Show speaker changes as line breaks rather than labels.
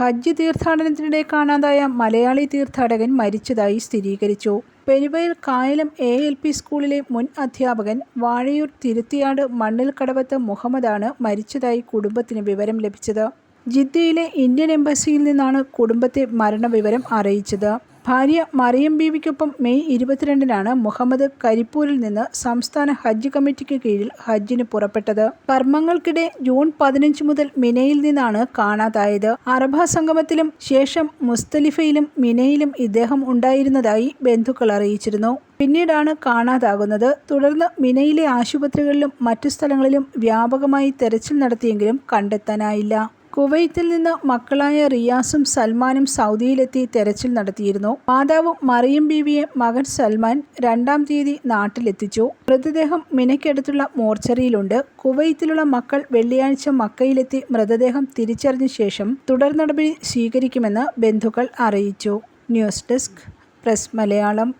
ഹജ്ജ് തീർത്ഥാടനത്തിനിടെ കാണാതായ മലയാളി തീർത്ഥാടകൻ മരിച്ചതായി സ്ഥിരീകരിച്ചു. പെരുവയിൽ കായലം എ. എൽ. പി. സ്കൂളിലെ മുൻ അധ്യാപകൻ വാഴയൂർ തിരുത്തിയാട് മണ്ണിൽ കടവത്ത് മുഹമ്മദാണ് മരിച്ചതായി കുടുംബത്തിന് വിവരം ലഭിച്ചത്. ജിദ്ദയിലെ ഇന്ത്യൻ എംബസിയിൽ നിന്നാണ് കുടുംബത്തെ മരണവിവരം അറിയിച്ചത്. ഭാര്യ മറിയം ബീവിക്കൊപ്പം മെയ് ഇരുപത്തിരണ്ടിനാണ് മുഹമ്മദ് കരിപ്പൂരിൽ നിന്ന് സംസ്ഥാന ഹജ്ജ് കമ്മിറ്റിക്ക് കീഴിൽ ഹജ്ജിന് പുറപ്പെട്ടത്. കർമ്മങ്ങൾക്കിടെ ജൂൺ പതിനഞ്ച് മുതൽ മിനയിൽ നിന്നാണ് കാണാതായത്. അറബ സംഗമത്തിലും ശേഷം മുസ്തലിഫയിലും മിനയിലും ഇദ്ദേഹം ഉണ്ടായിരുന്നതായി ബന്ധുക്കൾ അറിയിച്ചിരുന്നു. പിന്നീടാണ് കാണാതാകുന്നത്. തുടർന്ന് മിനയിലെ ആശുപത്രികളിലും മറ്റു സ്ഥലങ്ങളിലും വ്യാപകമായി തെരച്ചിൽ നടത്തിയെങ്കിലും കണ്ടെത്താനായില്ല. കുവൈത്തിൽ നിന്ന് മക്കളായ റിയാസും സൽമാനും സൗദിയിലെത്തി തെരച്ചിൽ നടത്തിയിരുന്നു. മാതാവ് മറിയം ബീവിയെ മകൻ സൽമാൻ രണ്ടാം തീയതി നാട്ടിലെത്തിച്ചു. മൃതദേഹം മിനയ്ക്കടുത്തുള്ള മോർച്ചറിയിലുണ്ട്. കുവൈത്തിലുള്ള മക്കൾ വെള്ളിയാഴ്ച മക്കയിലെത്തി മൃതദേഹം തിരിച്ചറിഞ്ഞ ശേഷം തുടർ നടപടി സ്വീകരിക്കുമെന്ന് ബന്ധുക്കൾ അറിയിച്ചു.
News desk press Malayalam